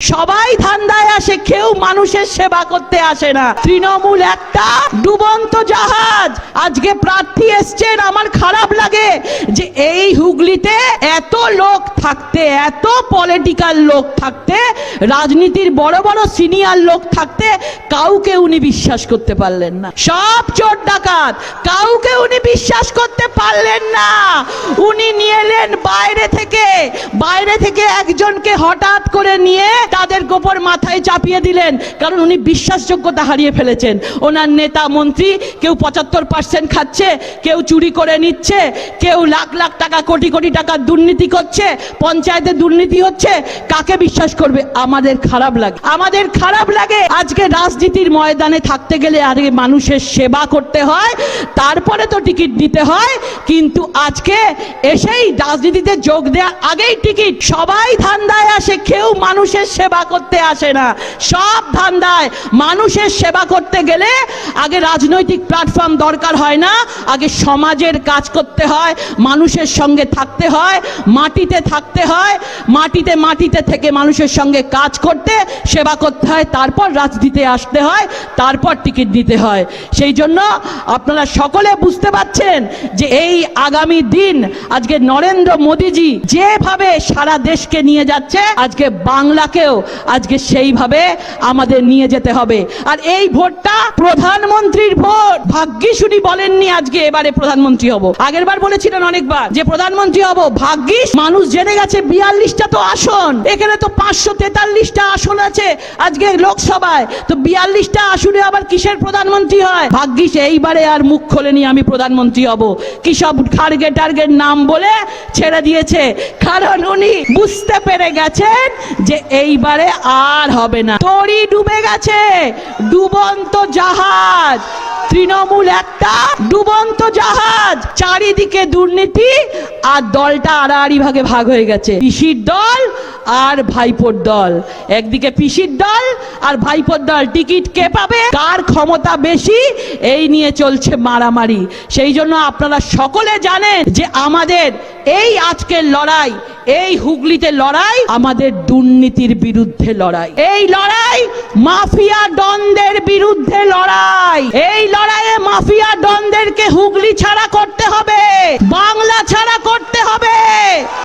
সবাই ধান্দায় আসে, কেউ মানুষের সেবা করতে আসে না। তৃণমূল একটা, ডুবন্ত জাহাজ। আজকে প্রার্থী এসছেন, আমার খারাপ লাগে যে এই হুগলিতে এত লোক থাকতে, এত পলিটিক্যাল লোক থাকতে, রাজনীতির বড় বড় সিনিয়র লোক থাকতে, কাউকে উনি বিশ্বাস করতে পারলেন না। সব চোর ডাকাত, কাউকে উনি বিশ্বাস করতে পারলেন না। উনি নিয়ে বাইরে থেকে বাইরে থেকে একজনকে হঠাৎ করে নিয়ে তাদের গোপর মাথায় চাপিয়ে দিলেন। কারণ উনি বিশ্বাসযোগ্যতা হারিয়ে ফেলেছেন। ওনার নেতা মন্ত্রী কেউ পঁচাত্তর পার্সেন্ট খাচ্ছে, কেউ চুরি করে নিচ্ছে, কেউ লাখ লাখ টাকা, কোটি কোটি টাকা দুর্নীতি করছে, পঞ্চায়েতে দুর্নীতি হচ্ছে। কাকে বিশ্বাস করবে? আমাদের খারাপ লাগে। আমাদের খারাপ লাগে আজকে রাজনীতির ময়দানে থাকতে গেলে আগে মানুষের সেবা করতে হয়, তারপরে তো টিকিট দিতে হয়। কিন্তু আজকে এসেই রাজনীতিতে যোগ দেওয়ার আগেই টিকিট। সবাই ধান্দায় আসে, কেউ মানুষের সেবা করতে আসে না। সব ধান্দায় মানুষের সেবা করতে গেলে আগে রাজনৈতিক প্ল্যাটফর্ম দরকার হয় না, আগে সমাজের কাজ করতে হয়, মানুষের সঙ্গে থাকতে হয়, মাটিতে থাকতে হয়, মাটিতে মাটিতে থেকে মানুষের সঙ্গে কাজ করতে, সেবা করতে হয়, তারপর রাজনীতিতে আসতে হয়, তারপর টিকিট দিতে হয়। সেই জন্য আপনারা সকলে বুঝতে পারছেন যে এই আগামী দিন আজকে নরেন্দ্র মোদীজি যেভাবে সারা দেশকে নিয়ে যাচ্ছে, আজকে বাংলাকেও আজকে সেইভাবে আমাদের নিয়ে যেতে হবে। আর এই ভোটটা প্রধানমন্ত্রীর ভোট। ভাগ্যিস উনি বলেননি আজকে এবারে প্রধানমন্ত্রী হব। আগের বার বলেছিলেন অনেকবার যে প্রধানমন্ত্রী হব। ভাগ্যিস মানুষ জেনে গেছে বিয়াল্লিশটা তো আসন। এখানে তো পাঁচশো তেতাল্লিশটা আসন আছে আজকে লোকসভায়। তো বিয়াল্লিশটা আসনে আবার কিসের প্রধানমন্ত্রী হয়? ভাগ্যিস এইবারে আর মুখ খোলেনি আমি প্রধানমন্ত্রী হব। কি সব টার্গের নাম বলে ছেড়ে দিয়েছে। কারণ উনি বুঝতে পেরে গেছেন যে এইবারে আর হবে না। তরি ডুবে গেছে। ডুবন্ত জাহাজ। তৃণমূল একটা ডুবন্ত জাহাজ। চারিদিকে দুর্নীতি আর দলটা আড়াআড়ি ভাগে ভাগ হয়ে গেছে। পিসির দল আর ভাইপোর দল। একদিকে পিসির দল আর ভাইপোর দল। টিকিট কে পাবে? কার ক্ষমতা বেশি? এই নিয়ে চলছে মারামারি। সেই জন্য আপনারা সকলে জানেন যে আমাদের এই আজকের লড়াই, এই হুগলিতে লড়াই, আমাদের দুর্নীতির বিরুদ্ধে লড়াই। এই লড়াই মাফিয়া ডনদের বিরুদ্ধে লড়াই। এই লড়াইয়ে মাফিয়া ডনদেরকে